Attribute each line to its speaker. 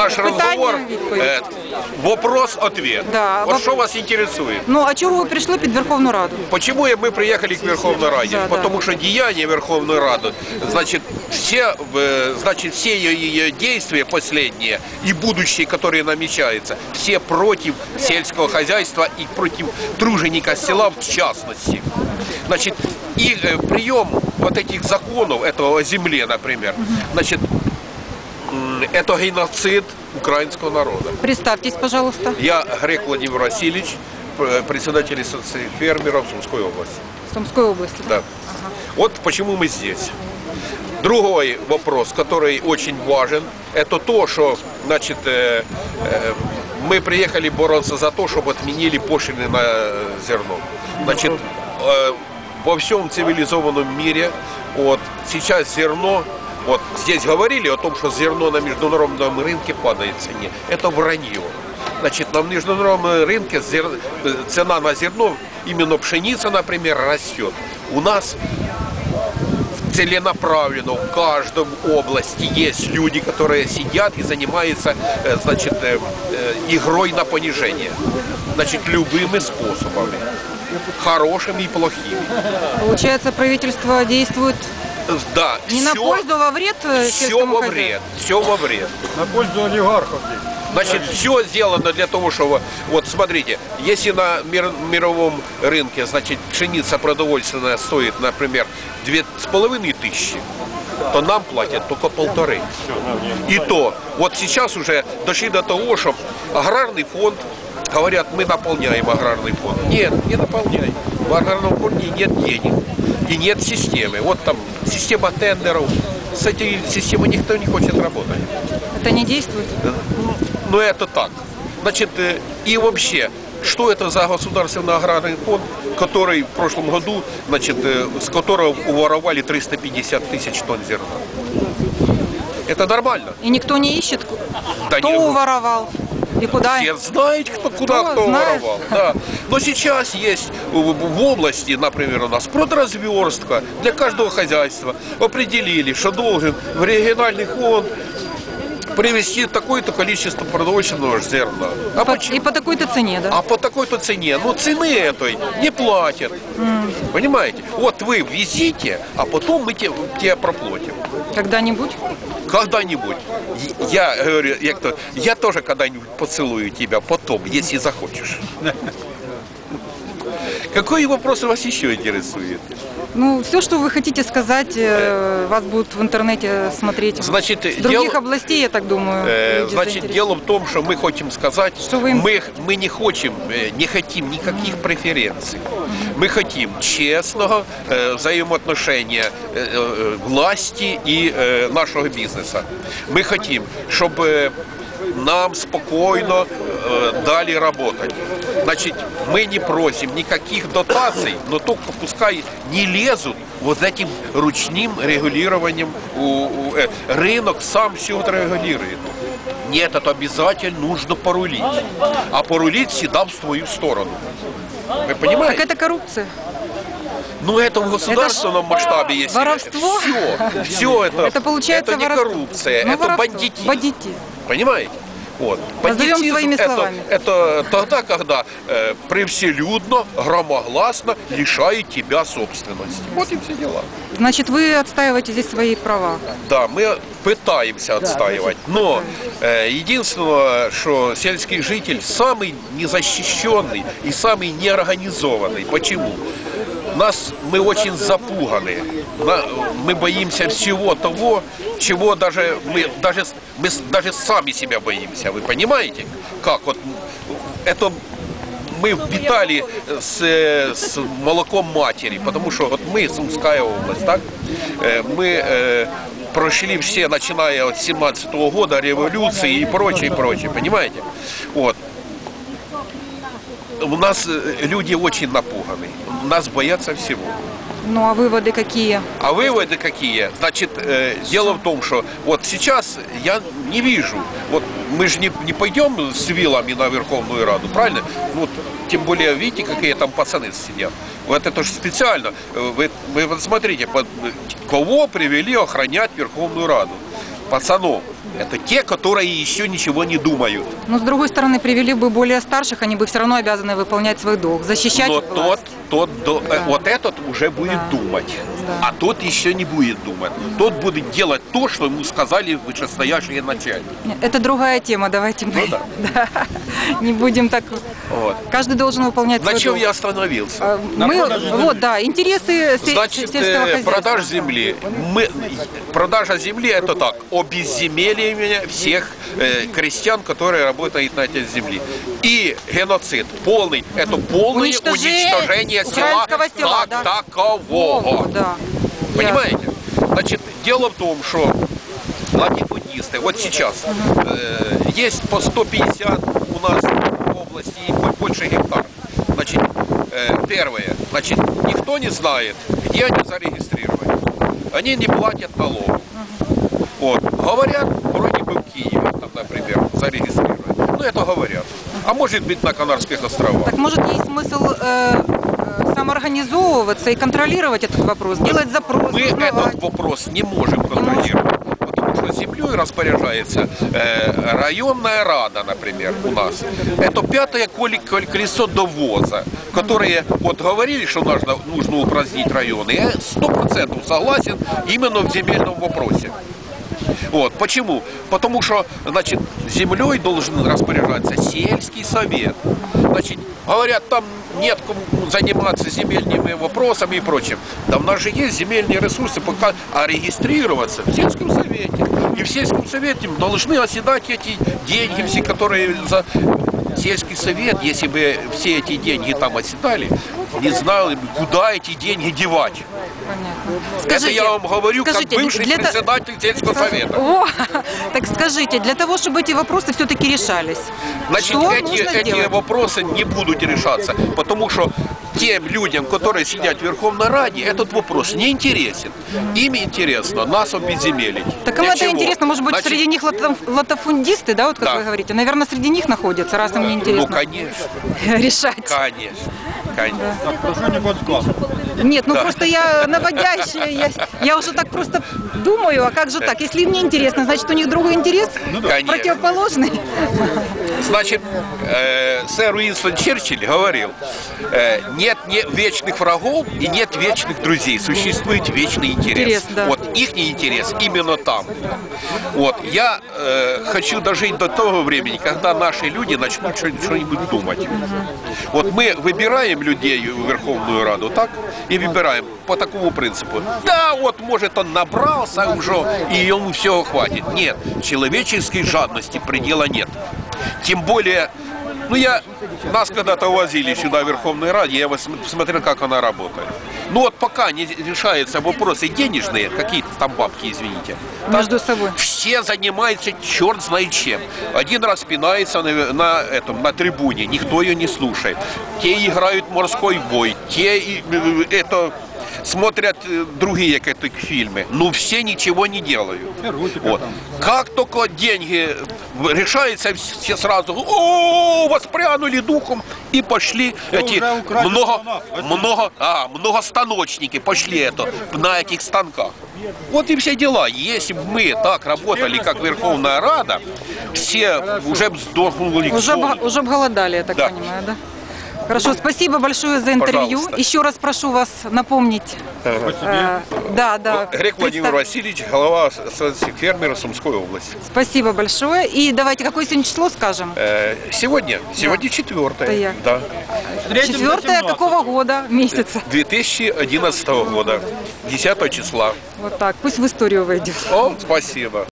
Speaker 1: наш разговор
Speaker 2: відповідь.
Speaker 1: э, вопрос-ответ.
Speaker 2: Да,
Speaker 1: Вот
Speaker 2: воп-
Speaker 1: что вас интересует?
Speaker 2: Ну а чого ви прийшли під Верховну Раду?
Speaker 1: Почему мы приехали к Верховной Раде?
Speaker 2: Да, да.
Speaker 1: Потому что деяния Верховной Рады, значит, все, э, значит, все ее, ее действия последние и будущие, которые намечаются, все против сельского хозяйства и против труженика села в частности. Значит, и э, прием вот этих законов, этого о земле, например, значит, м, это геноцид украинского народа.
Speaker 2: Представтесь, пожалуйста,
Speaker 1: Я Грек Владимир Васильевич, председатель ассоциации фермеров Сумской области.
Speaker 2: Сумської області.
Speaker 1: Да. Вот почему мы здесь. Другой вопрос, который очень важен, это то, что значит, э, э, мы приехали бороться за то, чтобы отменили пошлины на э, зерно. Значит, э, во всем цивилизованном мире вот, сейчас зерно, вот здесь говорили о том, что зерно на международном рынке падает в цене. Это вранье. Значит, на международном рынке зер- цена на зерно, именно пшеница, например, растет. У нас целенаправленно в каждом области есть люди, которые сидят и занимаются, э, значит, э, э, игрой на понижение. Значит, любыми способами. Хорошими и плохими.
Speaker 2: Получается, правительство действует
Speaker 1: Да,
Speaker 2: не на
Speaker 1: всё-
Speaker 2: пользу, а во вред э,
Speaker 1: все во вред, все во вред.
Speaker 3: На пользу олигархов.
Speaker 1: Значит, все сделано для того, чтобы, вот смотрите, если на мир- мировом рынке, значит, пшеница продовольственная стоит, например, две с половиной тысячи, то нам платят только полторы. И то, вот сейчас уже дошли до того, что аграрный фонд, говорят, мы наполняем аграрный фонд. Нет, не наполняем. В аграрном фонде нет денег и нет системы. Вот там система тендеров, с этой системой никто не хочет работать.
Speaker 2: Это не действует?
Speaker 1: Но это так. Значит, э, и вообще, что это за государственный аграрный фонд, который в прошлом году, значит, э, с которого уворовали 350 тысяч тонн зерна? Это нормально.
Speaker 2: И никто не ищет,
Speaker 1: Да
Speaker 2: кто
Speaker 1: не-
Speaker 2: уворовал и куда?
Speaker 1: Все знают, кто, куда
Speaker 2: Кто
Speaker 1: кто
Speaker 2: знает?
Speaker 1: воровал. Да. Но сейчас есть в, в области, например, у нас продразверстка для каждого хозяйства. Определили, что должен в региональный фонд привезти такое-то количество продовольственного зерна. А
Speaker 2: По-
Speaker 1: почему?
Speaker 2: И по такой-то цене, да?
Speaker 1: А по такой-то цене, ну цены этой не платят. Понимаете? Вот вы везите, а потом мы тебе, тебе проплатим.
Speaker 2: Когда-нибудь?
Speaker 1: Когда-нибудь. Я говорю, то, я тоже когда-нибудь поцелую тебя потом, если захочешь. Какие вопросы вас еще интересуют?
Speaker 2: Ну, все, что вы хотите сказать, э, вас будут в интернете смотреть.
Speaker 1: Значит,
Speaker 2: С других
Speaker 1: дело-
Speaker 2: областей, я так думаю.
Speaker 1: Э, Значит, дело в том, что мы хотим сказать,
Speaker 2: Что вы
Speaker 1: мы, мы не хотим, э, не хотим никаких преференций. Мы хотим честного э, взаимоотношения э, власти и э, нашего бизнеса. Мы хотим, чтобы нам спокойно э, дали работать. Значит, мы не просим никаких дотаций, но только пускай не лезут вот этим ручным регулированием. У, у- э, рынок сам все это регулирует. Нет, это обязательно нужно порулить. А порулить всегда в свою сторону. Вы понимаете?
Speaker 2: Так это коррупция.
Speaker 1: Ну это в государственном масштабе есть.
Speaker 2: воровство?
Speaker 1: Все, все это.
Speaker 2: Это получается
Speaker 1: это не
Speaker 2: воровство.
Speaker 1: коррупция,
Speaker 2: Ну,
Speaker 1: это
Speaker 2: воровство.
Speaker 1: бандитизм.
Speaker 2: Бандитизм.
Speaker 1: Понимаете? Вот.
Speaker 2: Назовем своими
Speaker 1: это,
Speaker 2: словами.
Speaker 1: это тогда, когда э, превселюдно, громогласно лишают тебя собственности. Вот и все дела.
Speaker 2: Значит, вы отстаиваете здесь свои права.
Speaker 1: Да, мы пытаемся отстаивать, но э, единственное, что сельский житель самый незащищенный и самый неорганизованный. Почему? Нас мы очень запуганы. На- Мы боимся всего того, чего даже мы даже мы даже сами себя боимся. Вы понимаете? Как вот это мы впитали с, с молоком матери, потому что вот мы, Сумская область, так, э, мы э, прошли все, начиная от 17 года, революции и прочее, и прочее, понимаете? Вот. У нас э, люди очень напуганы, нас боятся всего.
Speaker 2: Ну, а выводы какие?
Speaker 1: А выводы какие? Значит, э, дело в том, что вот сейчас я не вижу, вот мы же не, не пойдем с вилами на Верховную Раду, правильно? Вот, тем более, видите, какие там пацаны сидят. Вот это же специально. Э, Вы, вы вот смотрите, под- кого привели охранять Верховную Раду? Пацанов. Это те, которые еще ничего не думают.
Speaker 2: Но с другой стороны, привели бы более старших, они бы все равно обязаны выполнять свой долг, защищать
Speaker 1: Но
Speaker 2: власть.
Speaker 1: тот, тот, э, вот этот уже будет
Speaker 2: Да.
Speaker 1: думать,
Speaker 2: Да.
Speaker 1: а тот еще не будет думать. Тот будет делать то, что ему сказали вышестоящие начальники.
Speaker 2: Это другая тема, давайте мы
Speaker 1: Ну да.
Speaker 2: да, не будем так...
Speaker 1: Вот.
Speaker 2: Каждый должен выполнять
Speaker 1: На
Speaker 2: свой
Speaker 1: чем
Speaker 2: долг.
Speaker 1: я остановился?
Speaker 2: А, Мы, вот, да, интересы
Speaker 1: Значит,
Speaker 2: сельского
Speaker 1: э,
Speaker 2: хозяйства.
Speaker 1: продаж земли. Мы, продажа земли это так, обезземеливание всех э, крестьян, которые работают на этой земле. И геноцид полный, это полное
Speaker 2: Уничтожение
Speaker 1: уничтожение села
Speaker 2: села,
Speaker 1: как
Speaker 2: да.
Speaker 1: такового.
Speaker 2: О, да.
Speaker 1: Понимаете? Значит, дело в том, что латифундисты, вот сейчас э, есть по 150 у нас в области и больше гектар. Значит, э, первое, значит, никто не знает, где они зарегистрированы. Они не платят налогов. Вот. Говорят, Киеве, например, зарегистрированы. Ну, это говорят. А может быть на Канарских островах.
Speaker 2: Так может есть смысл э, э, самоорганизовываться и контролировать этот вопрос, делать запрос,
Speaker 1: Мы
Speaker 2: узнавать?
Speaker 1: этот вопрос не можем контролировать, потому что землей распоряжается э, районная рада, например, у нас. Это пятое колесо довоза, которые вот говорили, что нужно, нужно упразднить районы. Я сто процентов согласен именно в земельном вопросе. Вот. Почему? Потому что, значит, землей должен распоряжаться сельский совет. Значит, говорят, там нет кому заниматься земельными вопросами и прочим. Да у нас же есть земельные ресурсы, пока, а регистрироваться в сельском совете. И в сельском совете должны оседать эти деньги, все, которые за сельский совет, если бы все эти деньги там оседали, не знал, куда эти деньги девать.
Speaker 2: Понятно.
Speaker 1: Это я вам говорю
Speaker 2: скажите,
Speaker 1: как бывший
Speaker 2: для
Speaker 1: председатель сельского совета.
Speaker 2: О, так скажите, для того, чтобы эти вопросы все-таки решались,
Speaker 1: Значит,
Speaker 2: что
Speaker 1: эти,
Speaker 2: нужно
Speaker 1: эти
Speaker 2: сделать?
Speaker 1: вопросы не будут решаться, потому что тем людям, которые сидят в Верховной Раде, этот вопрос не интересен. Им интересно нас обезземелить.
Speaker 2: Так им это
Speaker 1: чего?
Speaker 2: интересно, может быть,
Speaker 1: Значит,
Speaker 2: среди них латоф- латофундисты, да, вот как
Speaker 1: Да.
Speaker 2: вы говорите? Наверное, среди них находятся, раз им не
Speaker 1: Ну,
Speaker 2: интересно
Speaker 1: конечно,
Speaker 2: решать.
Speaker 1: конечно, конечно.
Speaker 3: Прошу не подсказывать.
Speaker 2: Нет, ну
Speaker 1: Да.
Speaker 2: просто я наводящая, я, я уже так просто думаю, а как же так? Если им не интересно, значит у них другой интерес
Speaker 1: Конечно.
Speaker 2: противоположный.
Speaker 1: Значит, э, сэр Уинстон Черчилль говорил, э, нет не вечных врагов и нет вечных друзей, существует вечный интерес.
Speaker 2: Интерес, да.
Speaker 1: Вот их интерес именно там. Вот я э, хочу дожить до того времени, когда наши люди начнут что- что-нибудь думать. Вот мы выбираем людей в Верховную Раду, так? И выбираем по такому принципу. Да, вот может он набрался уже, и ему всего хватит. Нет, человеческой жадности предела нет. Тем более, ну я, нас когда-то возили сюда в Верховной Раде, я вот см- смотрел, как она работает. Ну вот пока не решаются вопросы денежные, какие-то там бабки, извините, там
Speaker 2: Между собой.
Speaker 1: все занимаются черт знает чем. Один раз пинается на, на этом, на трибуне, никто ее не слушает. Те играют морской бой, те э, это смотрят э, другие какие-то фильмы. Ну все ничего не делают. Вот. Как только деньги решаются, все сразу о, воспрянули духом и пошли эти
Speaker 3: уже украли
Speaker 1: много, много, а, многостаночники пошли это на этих станках. Вот и все дела. Если бы мы так работали, как Верховная Рада, все уже бы сдохнули
Speaker 2: Уже, обго- уже обголодали, я так
Speaker 1: Да.
Speaker 2: понимаю, да? Хорошо, спасибо большое за интервью.
Speaker 1: Пожалуйста.
Speaker 2: Еще раз прошу вас напомнить. э, да, да.
Speaker 1: Грек Владимир
Speaker 2: представ-
Speaker 1: Васильевич, глава ассоциации фермеров Сумской области.
Speaker 2: Спасибо большое. И давайте, какое сегодня число скажем?
Speaker 1: Э, Сегодня, сегодня четвертое. Да.
Speaker 2: Четвертое
Speaker 3: 18.
Speaker 2: какого года? Месяца.
Speaker 1: 2011 года, 10 числа.
Speaker 2: Вот так. Пусть в историю войдет.
Speaker 1: О, спасибо.